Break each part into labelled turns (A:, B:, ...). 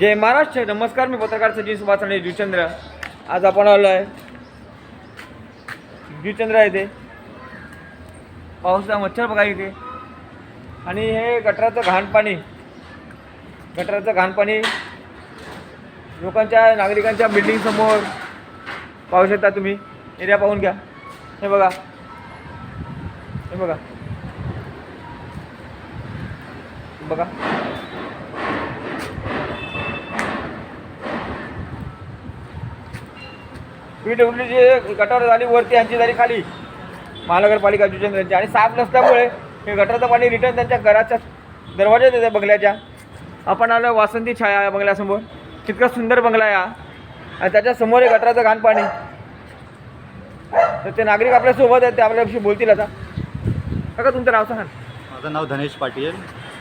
A: जय महाराष्ट्र नमस्कार मी पत्रकार सचिन सुभाषणे जुचंद्र. आज आपण आलो आहे जुचंद्र आहे ते. पावसाचा मच्छर बघा इथे. आणि हे गटराचं घाण पाणी गटराचं घाण पाणी लोकांच्या नागरिकांच्या बिल्डिंगसमोर पाहू शकता तुम्ही. एरिया पाहून घ्या. हे बघा. हे बघा. बघा. पी डब्ल्यूची गटार झाली वरती यांची झाली खाली. महानगरपालिका जुचंद्रांची आणि साफ नसल्यामुळे हे गटारचं पाणी रिटर्न त्यांच्या घराच्या दरवाजात येतं बंगल्याच्या. आपण आलो वासंती छाया या बंगल्यासमोर. तितका सुंदर बंगला आहे आणि त्याच्यासमोर हे आहे गटाराचं घाण पाणी. तर ते नागरिक आपल्यासोबत आहेत ते आपल्याविषयी बोलतील आता. काका तुमचं नाव सांगा
B: माझं नाव धनेश पाटील.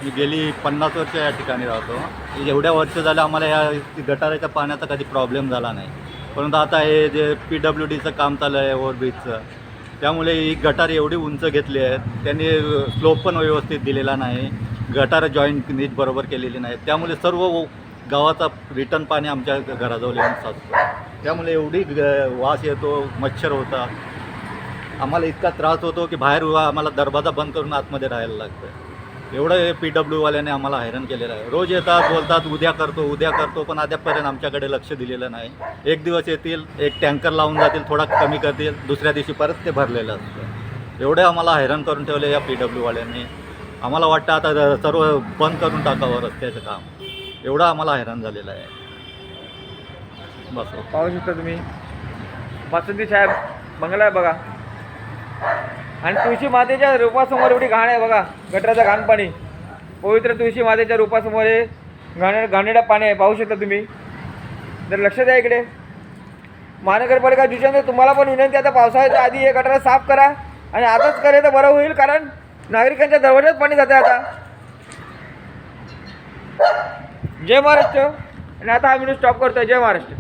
B: मी गेली पन्नास वर्ष या ठिकाणी राहतो. एवढ्या वर्ष झालं आम्हाला या गटाराच्या पाण्याचा कधी प्रॉब्लेम झाला नाही. परंतु आता हे जे पी डब्ल्यू डीचं काम चालू आहे ओव्हरब्रिजचं त्यामुळे ही गटार एवढी उंच घेतली आहेत. त्यांनी स्लोप पण व्यवस्थित दिलेला नाही. गटार जॉईंट नीट बरोबर केलेली नाही त्यामुळे सर्व गावाचा रिटर्न पाणी आमच्या घराजवळ येऊन साचतो. त्यामुळे एवढी ग- वास येतो मच्छर होतात. आम्हाला इतका त्रास होतो की बाहेर आम्हाला दरवाजा बंद करून आतमध्ये राहायला लागतं एवढं हे पी डब्ल्यूवाल्याने आम्हाला हैराण केलेलं आहे. रोज येतात बोलतात उद्या करतो उद्या करतो पण अद्यापपर्यंत आमच्याकडे लक्ष दिलेलं नाही. एक दिवस येतील एक टँकर लावून जातील थोडा कमी करतील दुसऱ्या दिवशी परत ते भरलेलं असतं. एवढे आम्हाला हैराण करून ठेवले या पी डब्ल्यूवाल्यांनी आम्हाला वाटतं आता सर्व बंद करून टाकावं रस्त्याचं काम. एवढं आम्हाला हैराण झालेलं आहे. बस.
A: पाहू शकता तुम्ही. वासंती साहेब बंगला आहे बघा. आणि तुळशी मातेच्या रूपासमोर एवढी घाण आहे बघा गटराचं घाण पाणी. पवित्र तुळशी मातेच्या रूपासमोर हे घाण घाणेडा पाणी आहे पाहू शकता तुम्ही. जर लक्ष द्या इकडे. महानगरपालिका जुचंद्र तुम्हाला पण विनंती आता पावसाळ्याच्या आधी हे गटारा साफ करा आणि आताच करे तर बरं होईल कारण नागरिकांच्या दरवाज्यात पाणी जाते आता. जय महाराष्ट्र. आणि आता हा व्हिडिओ स्टॉप करतोय जय महाराष्ट्र.